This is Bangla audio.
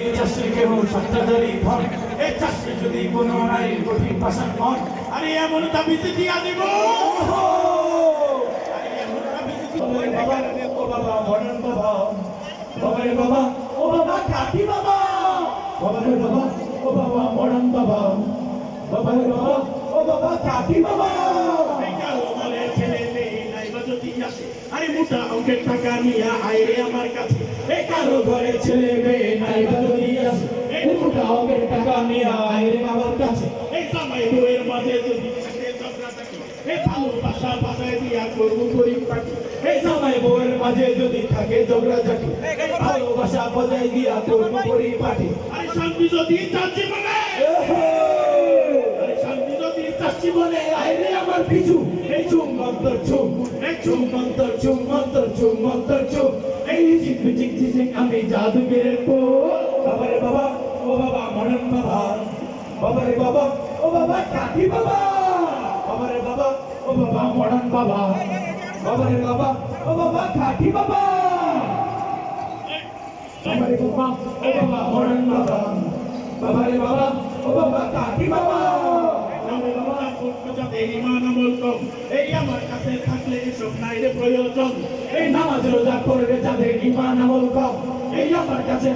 এই চাষে কেউ সত্তাধারী ধন এই চাষে যদি কোনো নারীর কঠিন পাশান হন, আরে এমন দাবিতে দিয়া দিব। দিয়া- ও বাবা মরণ বাবা বাবা রে বাবা, ও বাবা, কাকি বাবা। বাবা রে বাবা, ও বাবা মরণ বাবা বাবা রে বাবা, ও বাবা, কাকি বাবা। মোটা অঙ্কের টাকা নিয়ে আয় রে আমার কাছে। এই কালো ঘরে ছেলে মেয়ে নাই এই মোটা অঙ্কের টাকা নিয়ে আয় রে আমার কাছে। এই জামাই বউয়ের মাঝে যদি থাকে ভালোবাসা বাজায় দিয়া করব গরিব পাখি। এই জামাই বউয়ের মাঝে যদি থাকে ঝগড়াঝাটি এই ভালোবাসা বজায় দিয়া করব গরিব পাখি। আরে শান্তি যদি তার জীবনে আরে শান্তি যদি তার জীবনে আইরে আমার পিছু। এই চুম মন্তর চুম, মন্তর চুম মন্তর চুম মন্তর চুম। এই চিক চিক চিক আমি জাদুগের পো বাবা রে বাবা, ও বাবা, মনন বাবা। বাবা রে বাবা, ও বাবা, কাকি বাবা। বাবা রে বাবা, ও বাবা, মনন বাবা। বাবা রে বাবা, ও বাবা, কাকি বাবা। বাবা বাবা, ও বাবা, মনন বাবা রে বাবা ও বাবা কাকি বাবা এই আমার কাছে থাকলে এসব নাই রে প্রয়োজন। এই নামাজ রোজা করবে যাদের ইমান আমল কম, এই আমার কাছে